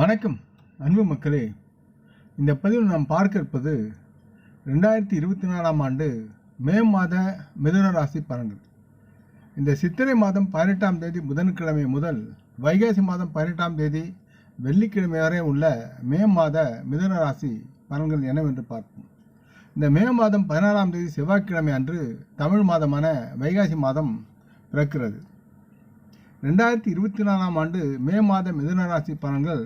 வணக்கம் அன்பு மக்களே. இந்த பதிவில் நாம் பார்க்க இருப்பது ரெண்டாயிரத்தி இருபத்தி நாலாம் ஆண்டு மே மாத மிதுன ராசி பலன்கள். இந்த சித்திரை மாதம் பதினெட்டாம் தேதி புதன்கிழமை முதல் வைகாசி மாதம் பதினெட்டாம் தேதி வெள்ளிக்கிழமை வரை உள்ள மே மாத மிதுன ராசி பலன்கள் என்னவென்று பார்ப்போம். இந்த மே மாதம் பதினாறாம் தேதி செவ்வாய்க்கிழமை அன்று தமிழ் மாதமான வைகாசி மாதம் பிறக்கிறது. ரெண்டாயிரத்தி இருபத்தி நாலாம் ஆண்டு மே மாத மிதுனராசி பலன்கள்.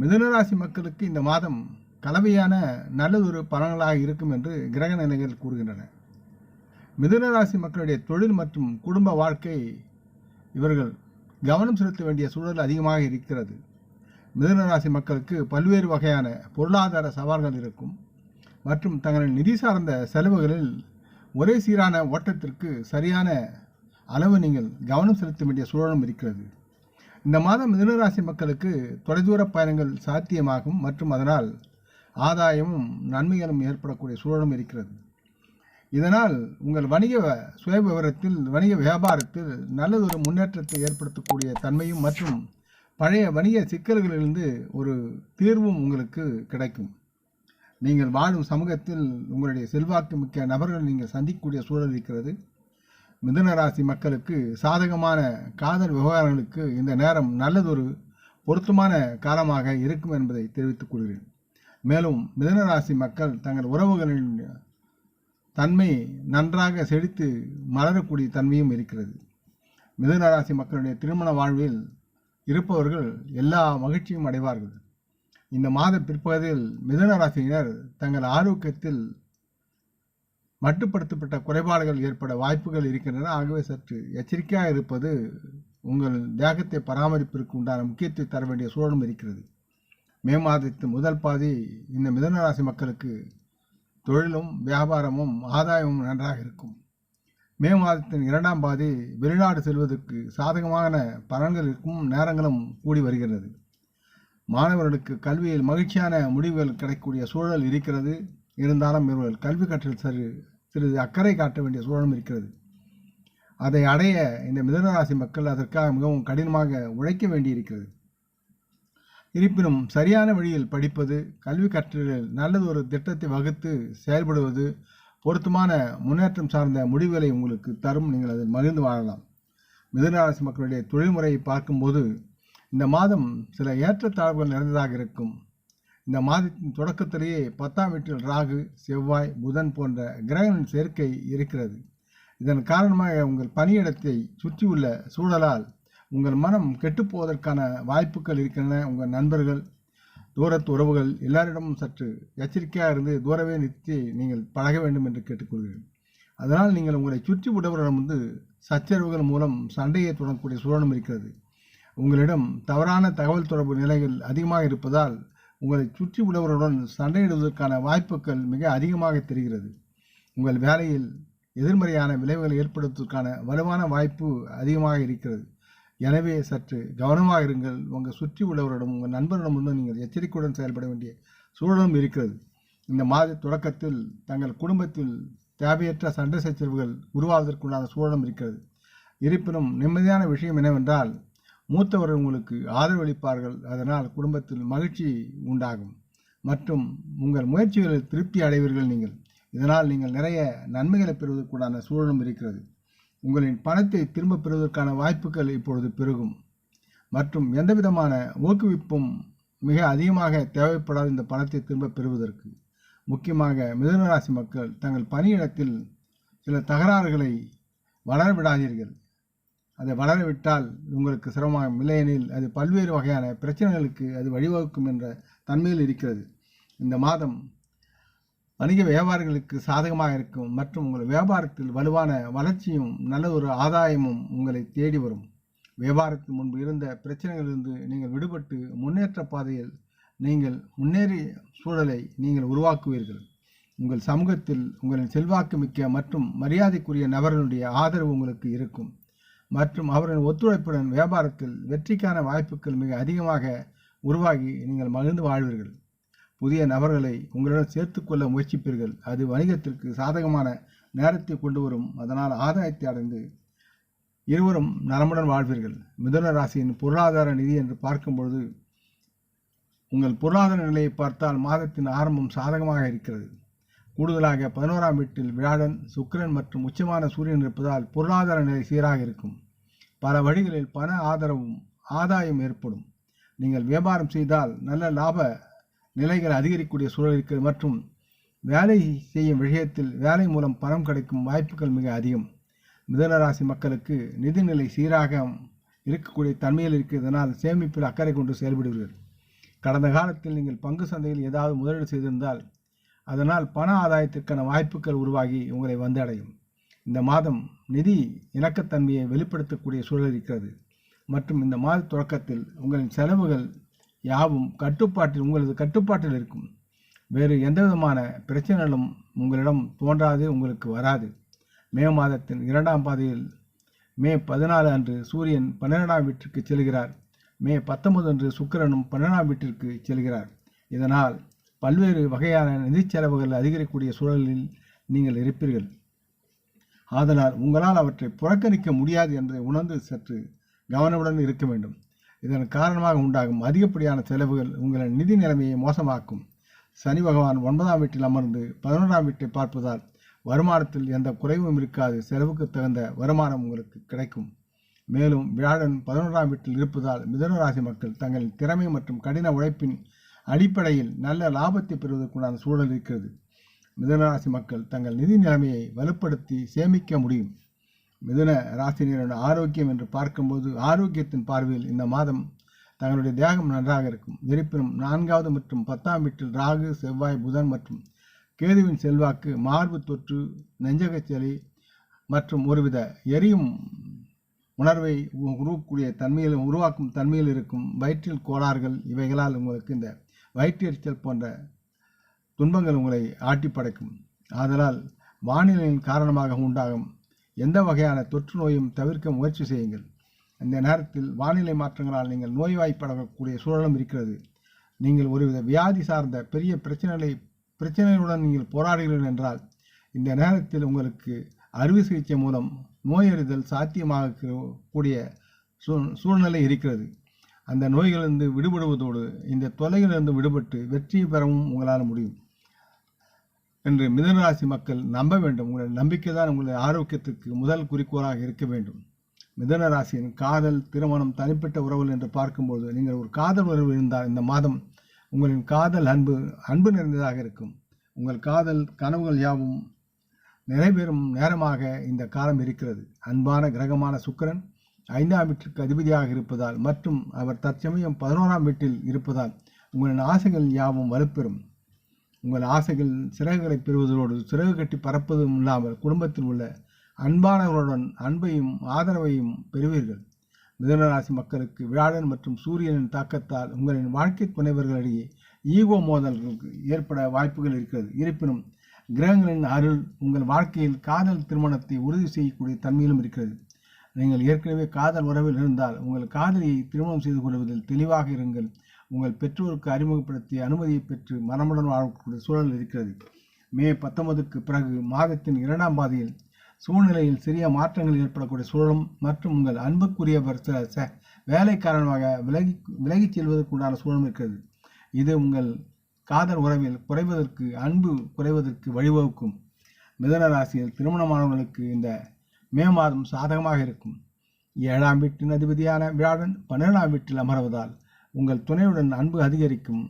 மிதுனராசி மக்களுக்கு இந்த மாதம் கலவையான நல்லதொரு பலன்களாக இருக்கும் என்று கிரக நிலைகள் கூறுகின்றன. மிதுனராசி மக்களுடைய தொழில் மற்றும் குடும்ப வாழ்க்கை இவர்கள் கவனம் செலுத்த வேண்டிய சூழல் அதிகமாக இருக்கிறது. மிதுனராசி மக்களுக்கு பல்வேறு வகையான பொருளாதார சவால்கள் இருக்கும். மற்றும் தங்களின் நிதி சார்ந்த செலவுகளில் ஒரே சீரான ஓட்டத்திற்கு சரியான அளவு நீங்கள் கவனம் செலுத்த வேண்டிய சூழலும் இருக்கிறது. இந்த மாதம் மிதனராசி மக்களுக்கு தொலைதூர பயணங்கள் சாத்தியமாகும் மற்றும் அதனால் ஆதாயமும் நன்மைகளும் ஏற்படக்கூடிய சூழலும் இருக்கிறது. இதனால் உங்கள் வணிக சுய விவரத்தில் வணிக வியாபாரத்தில் நல்லதொரு முன்னேற்றத்தை ஏற்படுத்தக்கூடிய தன்மையும் மற்றும் பழைய வணிக சிக்கல்களிலிருந்து ஒரு தீர்வும் உங்களுக்கு கிடைக்கும். நீங்கள் வாழும் சமூகத்தில் உங்களுடைய செல்வாக்கு மிக்க நபர்கள் நீங்கள் சந்திக்கக்கூடிய சூழல் இருக்கிறது. மிதுன ராசி மக்களுக்கு சாதகமான காதல் விவகாரங்களுக்கு இந்த நேரம் நல்லதொரு பொருத்தமான காலமாக இருக்கும் என்பதை தெரிவித்துக் கொள்கிறேன். மேலும் மிதுன ராசி மக்கள் தங்கள் உறவுகளின் தன்மை நன்றாக செழித்து மலரக்கூடிய தன்மையும் இருக்கிறது. மிதுன ராசி மக்களுடைய திருமண வாழ்வில் இருப்பவர்கள் எல்லா மகிழ்ச்சியும் அடைவார்கள். இந்த மாத பிற்பகுதியில் மிதுன ராசியினர் தங்கள் ஆரோக்கியத்தில் மட்டுப்படுத்தப்பட்ட குறைபாடுகள் ஏற்பட வாய்ப்புகள் இருக்கின்றன. ஆகவே சற்று எச்சரிக்கையாக இருப்பது உங்கள் தேகத்தை பராமரிப்பிற்கு உண்டான முக்கியத்துவம் தர வேண்டிய சூழலும் இருக்கிறது. மே மாதத்தின் முதல் பாதி இந்த மிதனராசி மக்களுக்கு தொழிலும் வியாபாரமும் ஆதாயமும் நன்றாக இருக்கும். மே மாதத்தின் இரண்டாம் பாதி வெளிநாடு செல்வதற்கு சாதகமான பலன்கள் இருக்கும் நேரங்களும் கூடி வருகிறது. மாணவர்களுக்கு கல்வியில் மகிழ்ச்சியான முடிவுகள் கிடைக்கக்கூடிய சூழல் இருக்கிறது. இருந்தாலும் இவர்கள் கல்வி கற்றல் சரி சிறிது அக்கறை காட்ட வேண்டிய சூழலும் இருக்கிறது. அதை அடைய இந்த மிதனராசி மக்கள் அதற்காக மிகவும் கடினமாக உழைக்க வேண்டியிருக்கிறது. இருப்பினும் சரியான வழியில் படிப்பது கல்வி கற்றலில் நல்லது ஒரு திட்டத்தை வகுத்து செயல்படுவது பொருத்தமான முன்னேற்றம் சார்ந்த முடிவுகளை உங்களுக்கு தரும் நீங்கள் அதில் மகிழ்ந்து வாழலாம். மிதனராசி மக்களுடைய தொழில்முறையை பார்க்கும்போது இந்த மாதம் சில ஏற்றத்தாழ்வுகள் நிறைந்ததாக இருக்கும். இந்த மாதத்தின் தொடக்கத்திலேயே பத்தாம் வீட்டில் ராகு செவ்வாய் புதன் போன்ற கிரகங்களின் சேர்க்கை இருக்கிறது. இதன் காரணமாக உங்கள் பணியிடத்தை சுற்றியுள்ள சூழலால் உங்கள் மனம் கெட்டுப்போவதற்கான வாய்ப்புகள் இருக்கின்றன. உங்கள் நண்பர்கள் தூரத்து உறவுகள் எல்லாரிடமும் சற்று எச்சரிக்கையாக இருந்து தூரவே நிறுத்தி நீங்கள் பழக வேண்டும் என்று கேட்டுக்கொள்கிறேன். அதனால் நீங்கள் உங்களை சுற்றி உள்ளவர்களிடம் வந்து சச்சரவுகள் மூலம் சண்டையை தொடங்கக்கூடிய சூழலும் இருக்கிறது. உங்களிடம் தவறான தகவல் தொடர்பு நிலைகள் அதிகமாக இருப்பதால் உங்களை சுற்றி உள்ளவர்களுடன் சண்டையிடுவதற்கான வாய்ப்புகள் மிக அதிகமாக தெரிகிறது. உங்கள் வேலையில் எதிர்மறையான விளைவுகளை ஏற்படுத்துவதற்கான வலுவான வாய்ப்பு அதிகமாக இருக்கிறது. எனவே சற்று கவனமாக இருங்கள். உங்கள் சுற்றி உள்ளவரிடம் உங்கள் நண்பரிடம் நீங்கள் எச்சரிக்கையுடன் செயல்பட வேண்டிய சூழலும் இருக்கிறது. இந்த மாத தொடக்கத்தில் தங்கள் குடும்பத்தில் தேவையற்ற சண்டை சச்சரவுகள் உருவாவதற்குண்டான சூழலும் இருக்கிறது. இருப்பினும் நிம்மதியான விஷயம் என்னவென்றால் மூத்தவர்கள் உங்களுக்கு ஆதரவளிப்பார்கள் அதனால் குடும்பத்தில் மகிழ்ச்சி உண்டாகும். மற்றும் உங்கள் முயற்சிகளில் திருப்தி அடைவீர்கள் நீங்கள். இதனால் நீங்கள் நிறைய நன்மைகளை பெறுவதற்குண்டான சூழலும் இருக்கிறது. உங்களின் பணத்தை திரும்ப பெறுவதற்கான வாய்ப்புகள் இப்பொழுது பெருகும். மற்றும் எந்தவிதமான ஊக்குவிப்பும் மிக அதிகமாக தேவைப்படாத இந்த பணத்தை திரும்ப பெறுவதற்கு. முக்கியமாக மிதனராசி மக்கள் தங்கள் பணியிடத்தில் சில தகராறுகளை வளர விடாதீர்கள் அதை வளரவிட்டால் உங்களுக்கு சிரமம் இல்லையெனில் அது பல்வேறு வகையான பிரச்சனைகளுக்கு அது வழிவகுக்கும் என்ற தன்மையில் இருக்கிறது. இந்த மாதம் வணிக வியாபாரிகளுக்கு சாதகமாக இருக்கும் மற்றும் உங்கள் வியாபாரத்தில் வலுவான வளர்ச்சியும் நல்ல ஒரு ஆதாயமும் உங்களை தேடி வரும். வியாபாரத்தில் முன்பு இருந்த பிரச்சனைகளிலிருந்து நீங்கள் விடுபட்டு முன்னேற்ற பாதையில் நீங்கள் முன்னேறிய சூழலை நீங்கள் உருவாக்குவீர்கள். உங்கள் சமூகத்தில் உங்களின் செல்வாக்கு மிக்க மற்றும் மரியாதைக்குரிய நபர்களுடைய ஆதரவு உங்களுக்கு இருக்கும். மற்றும் அவர்களின் ஒத்துழைப்புடன் வியாபாரத்தில் வெற்றிக்கான வாய்ப்புகள் மிக அதிகமாக உருவாகி நீங்கள் மகிழ்ந்து வாழ்வீர்கள். புதிய நபர்களை உங்களுடன் சேர்த்துக்கொள்ள முயற்சிப்பீர்கள். அது வணிகத்திற்கு சாதகமான நேரத்தை கொண்டு வரும். அதனால் ஆதாயத்தை அடைந்து இருவரும் நலமுடன் வாழ்வீர்கள். மிதுன ராசியின் பொருளாதார நிதி என்று பார்க்கும் பொழுது உங்கள் பொருளாதார நிலையை பார்த்தால் மாதத்தின் ஆரம்பம் சாதகமாக இருக்கிறது. கூடுதலாக பதினோராம் வீட்டில் வியாழன் சுக்கிரன் மற்றும் உச்சமான சூரியன் இருப்பதால் பொருளாதார நிலை சீராக இருக்கும். பல வழிகளில் பண ஆதரவும் ஆதாயம் ஏற்படும். நீங்கள் வியாபாரம் செய்தால் நல்ல லாப நிலைகள் அதிகரிக்கக்கூடிய சூழல் இருக்கிறது மற்றும் வேலை செய்யும் விஷயத்தில் வேலை மூலம் பணம் கிடைக்கும் வாய்ப்புகள் மிக அதிகம். மிதனராசி மக்களுக்கு நிதிநிலை சீராக இருக்கக்கூடிய தன்மையில் இருக்கிறதுனால் சேமிப்பில் அக்கறை கொண்டு செயல்படுவீர்கள். கடந்த காலத்தில் நீங்கள் பங்கு சந்தையில் ஏதாவது முதலீடு செய்திருந்தால் அதனால் பண ஆதாயத்திற்கான வாய்ப்புகள் உருவாகி உங்களை வந்தடையும். இந்த மாதம் நிதி இணக்கத்தன்மையை வெளிப்படுத்தக்கூடிய சூழல் இருக்கிறது. மற்றும் இந்த மாத தொடக்கத்தில் உங்களின் செலவுகள் யாவும் கட்டுப்பாட்டில் உங்களது கட்டுப்பாட்டில் இருக்கும். வேறு எந்த விதமான பிரச்சனைகளும் உங்களிடம் தோன்றாது உங்களுக்கு வராது. மே மாதத்தின் இரண்டாம் பாதையில் மே பதினாலு அன்று சூரியன் பன்னிரெண்டாம் வீட்டிற்கு செல்கிறார். மே பத்தொன்பது அன்று சுக்கிரனும் பன்னிரெண்டாம் வீட்டிற்கு செல்கிறார். இதனால் பல்வேறு வகையான நிதி செலவுகள் அதிகரிக்கக்கூடிய சூழலில் நீங்கள் இருப்பீர்கள். ஆதலால் உங்களால் அவற்றை புறக்கணிக்க முடியாது என்பதை உணர்ந்து சற்று கவனமுடன் இருக்க வேண்டும். இதன் காரணமாக உண்டாகும் அதிகப்படியான செலவுகள் உங்களின் நிதி நிலைமையை மோசமாக்கும். சனி பகவான் ஒன்பதாம் வீட்டில் அமர்ந்து பதினொன்றாம் வீட்டை பார்ப்பதால் வருமானத்தில் எந்த குறைவும் இருக்காது. செலவுக்கு தகுந்த வருமானம் உங்களுக்கு கிடைக்கும். மேலும் வியாழன் பதினொன்றாம் வீட்டில் இருப்பதால் மிதனராசி மக்கள் தங்களின் திறமை மற்றும் கடின உழைப்பின் அடிப்படையில் நல்ல லாபத்தை பெறுவதற்குண்டான சூழல் இருக்கிறது. மிதன ராசி மக்கள் தங்கள் நிதி நிலைமையை வலுப்படுத்தி சேமிக்க முடியும். மிதுன ராசினியரின் ஆரோக்கியம் என்று பார்க்கும்போது ஆரோக்கியத்தின் பார்வையில் இந்த மாதம் தங்களுடைய தேகம் நன்றாக இருக்கும். இருப்பினும் நான்காவது மற்றும் பத்தாம் வீட்டில் ராகு செவ்வாய் புதன் மற்றும் கேதுவின் செல்வாக்கு மார்பு தொற்று நெஞ்சகச்சலி மற்றும் ஒருவித எரியும் உணர்வை உருவக்கூடிய தன்மையில் உருவாக்கும் தன்மையில் இருக்கும் வயிற்றில் கோளாறுகள் இவைகளால் உங்களுக்கு இந்த வயிற்றெரிச்சல் போன்ற துன்பங்கள் உங்களை ஆட்டி படைக்கும். ஆதலால் வானிலையின் காரணமாக உண்டாகும் எந்த வகையான தொற்று நோயும் தவிர்க்க முயற்சி செய்யுங்கள். இந்த நேரத்தில் வானிலை மாற்றங்களால் நீங்கள் நோய்வாய்ப்படக்கூடிய சூழலும் இருக்கிறது. நீங்கள் ஒருவித வியாதி சார்ந்த பெரிய பிரச்சனைகளை பிரச்சனைகளுடன் நீங்கள் போராடுகிறீர்கள் என்றால் இந்த நேரத்தில் உங்களுக்கு அறுவை சிகிச்சை மூலம் நோயறிதல் சாத்தியமாக கூடிய சூழ்நிலை இருக்கிறது. அந்த நோய்களிலிருந்து விடுபடுவதோடு இந்த தொலைகளிலிருந்து விடுபட்டு வெற்றியை பெறவும் உங்களால் முடியும் என்று மிதனராசி மக்கள் நம்ப வேண்டும். உங்களுடைய நம்பிக்கை தான் உங்களுடைய ஆரோக்கியத்துக்கு முதல் குறிக்கோளாக இருக்க வேண்டும். மிதன ராசியின் காதல் திருமணம் தனிப்பட்ட உறவுகள் என்று பார்க்கும்போது நீங்கள் ஒரு காதல் உறவு இருந்தால் இந்த மாதம் உங்களின் காதல் அன்பு அன்பு நிறைந்ததாக இருக்கும். உங்கள் காதல் கனவுகள் யாவும் நிறைவேறும் நேரமாக இந்த காலம் இருக்கிறது. அன்பான கிரகமான சுக்கரன் ஐந்தாம் வீட்டிற்கு அதிபதியாக இருப்பதால் மற்றும் அவர் தற்சமயம் பதினோராம் வீட்டில் இருப்பதால் உங்களின் ஆசைகள் யாவும் வலுப்பெறும். உங்கள் ஆசைகள் சிறகுகளை பெறுவதோடு சிறகு கட்டி பறப்பதும் இல்லாமல் குடும்பத்தில் உள்ள அன்பானவர்களுடன் அன்பையும் ஆதரவையும் பெறுவீர்கள். மிதனராசி மக்களுக்கு வியாழன் மற்றும் சூரியனின் தாக்கத்தால் உங்களின் வாழ்க்கை துணைவர்களிடையே ஈகோ மோதல்களுக்கு ஏற்பட வாய்ப்புகள் இருக்கிறது. இருப்பினும் கிரகங்களின் அருள் உங்கள் வாழ்க்கையில் காதல் திருமணத்தை உறுதி செய்யக்கூடிய தன்மையிலும் இருக்கிறது. நீங்கள் ஏற்கனவே காதல் உறவில் இருந்தால் உங்கள் காதலியை திருமணம் செய்து கொள்வதில் தெளிவாக இருங்கள். உங்கள் பெற்றோருக்கு அறிமுகப்படுத்திய அனுமதியை பெற்று மனமுடன் வாழக்கூடிய சூழல் இருக்கிறது. மே பத்தொன்பதுக்கு பிறகு மாதத்தின் இரண்டாம் பாதையில் சூழ்நிலையில் சிறிய மாற்றங்கள் ஏற்படக்கூடிய சூழலும் மற்றும் உங்கள் அன்புக்குரியவர் சில ச வேலை காரணமாக விலகி விலகிச் செல்வதற்குண்டான சூழலும் இருக்கிறது. இது உங்கள் காதல் உறவில் குறைவதற்கு அன்பு குறைவதற்கு வழிவகுக்கும். மிதன ராசியில் திருமணமானவர்களுக்கு இந்த மே மாதம் சாதகமாக இருக்கும். ஏழாம் வீட்டின் அதிபதியான வியாழன் பன்னிரெண்டாம் வீட்டில் அமர்வதால் உங்கள் துணையுடன் அன்பு அதிகரிக்கும்.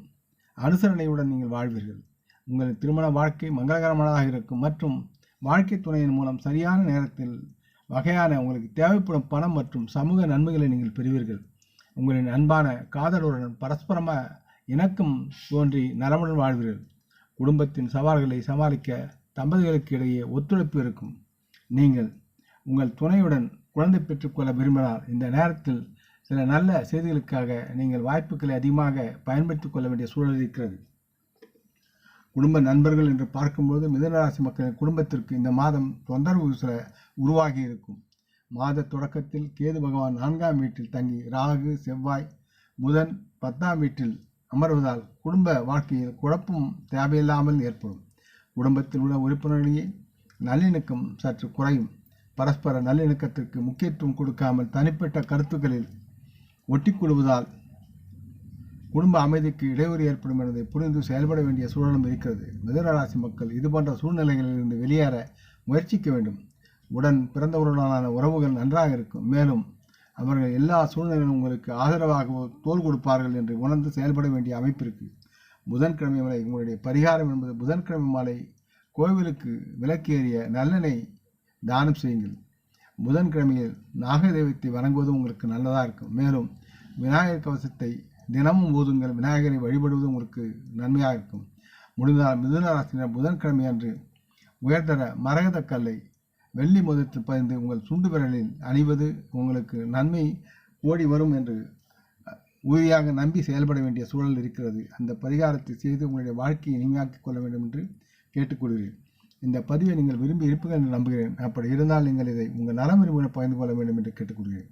அனுசரணையுடன் நீங்கள் வாழ்வீர்கள். உங்கள் திருமண வாழ்க்கை மங்களகரமானதாக இருக்கும் மற்றும் வாழ்க்கை துணையின் மூலம் சரியான நேரத்தில் வகையான உங்களுக்கு தேவைப்படும் பணம் மற்றும் சமூக நன்மைகளை நீங்கள் பெறுவீர்கள். உங்களின் அன்பான காதலுடன் பரஸ்பரம இணக்கம் தோன்றி நலமுடன் வாழ்வீர்கள். குடும்பத்தின் சவால்களை சமாளிக்க தம்பதிகளுக்கு இடையே ஒத்துழைப்பு இருக்கும். நீங்கள் உங்கள் துணையுடன் குழந்தை பெற்றுக்கொள்ள விரும்பினால் இந்த நேரத்தில் சில நல்ல செய்திகளுக்காக நீங்கள் வாய்ப்புகளை அதிகமாக பயன்படுத்திக் கொள்ள வேண்டிய சூழல் இருக்கிறது. குடும்ப நண்பர்கள் என்று பார்க்கும்போது மிதனராசி மக்களின் குடும்பத்திற்கு இந்த மாதம் தொந்தரவு சில உருவாகி இருக்கும். மாத தொடக்கத்தில் கேது பகவான் நான்காம் வீட்டில் தங்கி ராகு செவ்வாய் புதன் பத்தாம் வீட்டில் அமர்வதால் குடும்ப வாழ்க்கையில் குழப்பம் தேவையில்லாமல் ஏற்படும். குடும்பத்தில் உள்ள உறுப்பினர்களிடையே நல்லிணக்கம் சற்று குறையும். பரஸ்பர நல்லிணக்கத்திற்கு முக்கியத்துவம் கொடுக்காமல் தனிப்பட்ட கருத்துக்களில் ஒட்டிக்கொள்வதால் குடும்ப அமைதிக்கு இடையூறு ஏற்படும் என்பதை புரிந்து செயல்பட வேண்டிய சூழலும் இருக்கிறது. மிதனராசி மக்கள் இதுபோன்ற சூழ்நிலைகளிலிருந்து வெளியேற முயற்சிக்க வேண்டும். உடன் பிறந்தவர்களுடனான உறவுகள் நன்றாக இருக்கும். மேலும் அவர்கள் எல்லா சூழ்நிலையிலும் உங்களுக்கு ஆதரவாக தோல் கொடுப்பார்கள் என்று உணர்ந்து செயல்பட வேண்டிய அமைப்பு புதன்கிழமை மலை உங்களுடைய பரிகாரம் என்பது புதன்கிழமை மாலை கோவிலுக்கு விளக்கேறிய நல்லெண்ணெய் தானம் செய்யுங்கள். புதன்கிழமையில் நாகதெய்வத்தை வணங்குவது உங்களுக்கு நல்லதாக இருக்கும். மேலும் விநாயகர் கவசத்தை தினமும் ஓதுங்கள் விநாயகரை வழிபடுவது உங்களுக்கு நன்மையாக இருக்கும். முடிந்தால் மிதுனராசினர் புதன்கிழமை அன்று உயர்தர மரகத கல்லை வெள்ளி மோதத்தில் பதிந்து உங்கள் சுண்டு விரலில் அணிவது உங்களுக்கு நன்மை ஓடி வரும் என்று உறுதியாக நம்பி செயல்பட வேண்டிய சூழல் இருக்கிறது. அந்த பரிகாரத்தை செய்து உங்களுடைய வாழ்க்கையை இனிமையாக்கிக் கொள்ள வேண்டும் என்று கேட்டுக்கொள்கிறேன். இந்த பதிவை நீங்கள் விரும்பி இருப்பீர்கள் என்று நம்புகிறேன். அப்படி இருந்தால் நீங்கள் இதை உங்கள் நலம் விரும்பின பகிர்ந்து கொள்ள வேண்டும் என்று கேட்டுக்கொள்கிறேன்.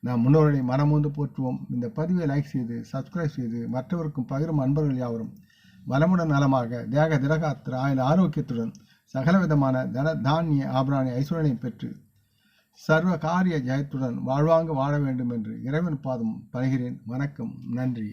நாம் முன்னோர்களை மனமுந்து போற்றுவோம். இந்த பதிவை லைக் செய்து சப்ஸ்கிரைப் செய்து மற்றவருக்கும் பகிரும் அன்பர்கள் யாவரும் வளமுடன் நலமாக தேக திரகாத்திர ஆயுள் ஆரோக்கியத்துடன் சகலவிதமான தன தானிய ஆபராணி ஐஸ்வரனை பெற்று சர்வ காரிய ஜெயத்துடன் வாழ்வாங்க வாழ வேண்டும் என்று இறைவன் பாதம் பணிகிறேன். வணக்கம். நன்றி.